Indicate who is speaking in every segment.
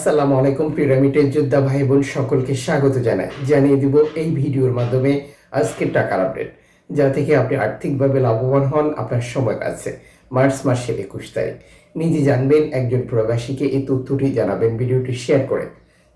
Speaker 1: আসসালামু আলাইকুম পিরামিডের যোদ্ধা ভাই বোন সকলকে স্বাগত জানাই। জানিয়ে দিব এই ভিডিওর মাধ্যমে আজকের টাকার আপডেট। যা থেকে আপনি আর্থিকভাবে লাভবান হন, আপনার সময় আছে মার্চ মাসের একুশ তারিখ। নিজে জানবেন, একজন প্রবাসীকে এই তথ্যটি জানাবেন, ভিডিওটি শেয়ার করে।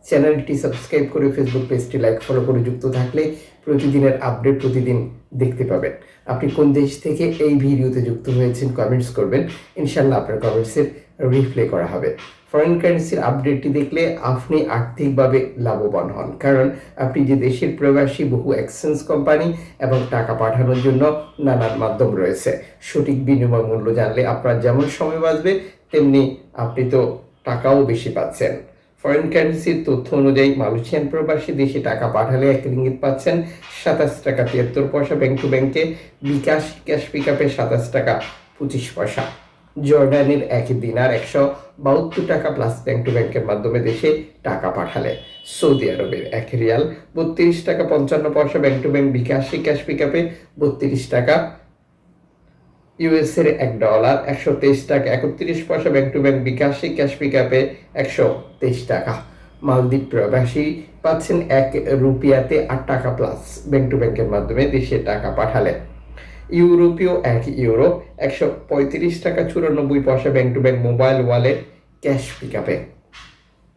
Speaker 1: চ্যানেলটি সাবস্ক্রাইব করে ফেসবুক পেজটি লাইক, ফলো করে যুক্ত থাকলে প্রতিদিনের আপডেট প্রতিদিন দেখতে পাবেন। আপনি কোন দেশ থেকে এই ভিডিওতে যুক্ত হয়েছেন কমেন্টস করবেন। ইনশাল্লাহ আপনার কমেন্টসের রিপ্লাই করা হবে। ফরেন কারেন্সির আপডেটটি দেখলে আপনি আর্থিকভাবে লাভবান হন। কারণ আপনি যে দেশের প্রবাসী, বহু এক্সচেঞ্জ কোম্পানি এবং টাকা পাঠানোর জন্য নানান মাধ্যম রয়েছে। সঠিক বিনিময় মূল্য জানলে আপনার যেমন সময় বাঁচবে, তেমনি আপনি তো টাকাও বেশি পাচ্ছেন। ফরেন কারেন্সির তথ্য অনুযায়ী মালয়েশিয়ান প্রবাসী দেশে টাকা পাঠালে এক রিঙ্গিত পাচ্ছেন সাতাশ টাকা তিয়াত্তর পয়সা ব্যাংক টু ব্যাংকে বিকাশ ক্যাশ পিক আপে সাতাশ টাকা পঁচিশ পয়সা। জর্ডানের এক দিনার একশো বাহাত্তর টাকা প্লাস ব্যাংক টু ব্যাংকের মাধ্যমে দেশে টাকা পাঠালে। সৌদি আরবের এক রিয়াল বত্রিশ টাকা পঞ্চান্ন পয়সা ব্যাংক টু ব্যাংক বিকাশী ক্যাশ পিক আপে বত্রিশ টাকা। ইউএস এর এক ডলার একশো তেইশ টাকা একত্রিশ পয়সা ব্যাংক টু ব্যাংক বিকাশী ক্যাশ পিক আপে একশো তেইশ টাকা। মালদ্বীপ প্রবাসী পাচ্ছেন এক রুপিয়াতে আট টাকা প্লাস ব্যাংক টু ব্যাংকের মাধ্যমে দেশে টাকা পাঠালে। ইউরোপীয় এক ইউরো, একশো পঁয়ত্রিশ টাকা চুরানব্বই পয়সা bank to bank mobile wallet cash pick আপে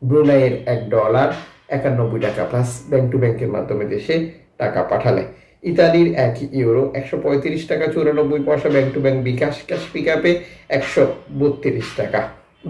Speaker 1: ব্রুনাইয়ের এক ডলার একানব্বই টাকা প্লাস ব্যাংক টু ব্যাংকের মাধ্যমে দেশে টাকা পাঠালে। ইতালির এক ইউরো, একশো পঁয়ত্রিশ টাকা চুরানব্বই পয়সা bank to bank Bkash cash pick আপে একশো বত্রিশ টাকা।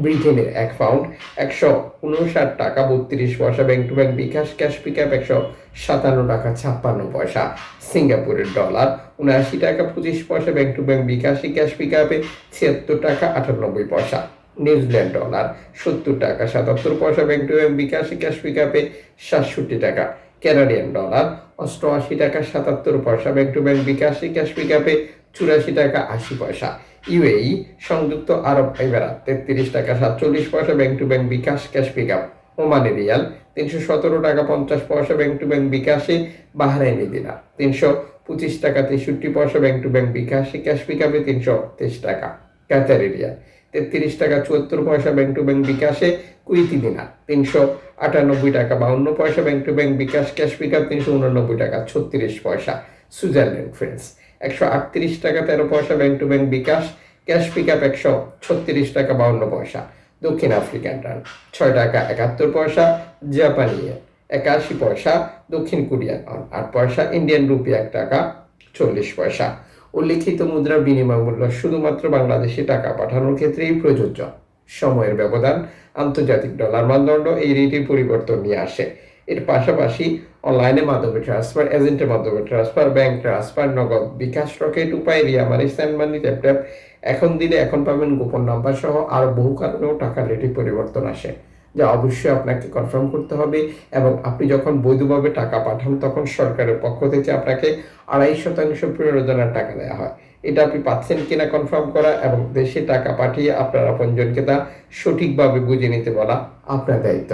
Speaker 1: ব্রিটেনের এক পাউন্ড একশো উনষাট টাকা, বত্রিশ পয়সা, bank to bank Bkash, cash pick up একশো সাতান্ন টাকা, ছাপ্পান্ন পয়সা। সিঙ্গাপুরের ডলার উনআশি টাকা, পঁচিশ পয়সা, ব্যাংক টু ব্যাংক বিকাশী, ক্যাশ পিক আপে ছিয়াত্তর টাকা, আটানব্বই পয়সা। নিউজিল্যান্ড ডলার সত্তর টাকা, সাতাত্তর পয়সা, ব্যাংক টু ব্যাংক বিকাশী, ক্যাশ পিক আপে সাতষট্টি টাকা। কানাডিয়ান ডলার অষ্টআশি টাকা, সাতাত্তর পয়সা, ব্যাংক টু ব্যাংক বিকাশী, ক্যাশ পিক আপে চুরাশি টাকা আশি পয়সা। ইউএই সংযুক্ত আরব এমিরাত তেত্রিশ টাকা সাতচল্লিশ পয়সা bank to bank Bkash, cash pick up Omani rial, তিনশো সতেরো টাকা পঞ্চাশ পয়সা ব্যাংক টু ব্যাংক বিকাশে, বাহারাইনি দিনা তিনশো পঁচিশ টাকা তেষট্টি পয়সা ব্যাংক টু ব্যাংক বিকাশে, ক্যাশ পিক আপে তিনশো তেইশ টাকা। কাতারি রিয়াল, তেত্রিশ টাকা চুয়াত্তর পয়সা ব্যাংক টু ব্যাংক বিকাশে, কুইতি দিনা। তিনশো আটানব্বই টাকা বাউন্ন পয়সা bank to bank Bkash, cash pick up তিনশো উননব্বই টাকা ছত্রিশ পয়সা। Switzerland, francs. একশো আটত্রিশ টাকা তেরো পয়সা bank to bank Bkash cash pick up একশো ছত্রিশ টাকা বাউন্ন পয়সা। দক্ষিণ আফ্রিকান রান ছয় টাকা একাত্তর পয়সা জাপানি একাশি পয়সা, দক্ষিণ কোরিয়ান ওয়ান আট পয়সা, ইন্ডিয়ান রুপি এক টাকা চল্লিশ পয়সা। উল্লিখিত মুদ্রার বিনিময় মূল্য শুধুমাত্র বাংলাদেশে টাকা পাঠানোর ক্ষেত্রেই প্রযোজ্য। সময়ের ব্যবধান, আন্তর্জাতিক ডলার মানদণ্ড এই রেটের পরিবর্তন নিয়ে আসে। এর পাশাপাশি অনলাইনে মাধ্যমে ট্রান্সফার এজেন্টের মাধ্যমে transfer bank transfer Nagad Bkash Rocket Upay, Ria money send money tap এখন দিলে এখন পাবেন গোপন নাম্বার সহ আরও বহু কারণেও টাকার রেটে পরিবর্তন আসে, যা অবশ্যই আপনাকে কনফার্ম করতে হবে এবং আপনি যখন বৈধভাবে টাকা পাঠান তখন সরকারের পক্ষ থেকে আপনাকে আড়াই শতাংশ প্রয়োজনের টাকা দেওয়া হয়। এটা আপনি পাচ্ছেন কিনা কনফার্ম করা এবং দেশে টাকা পাঠিয়ে আপনার আপনজনকে তা সঠিকভাবে বুঝে নিতে বলা আপনার দায়িত্ব।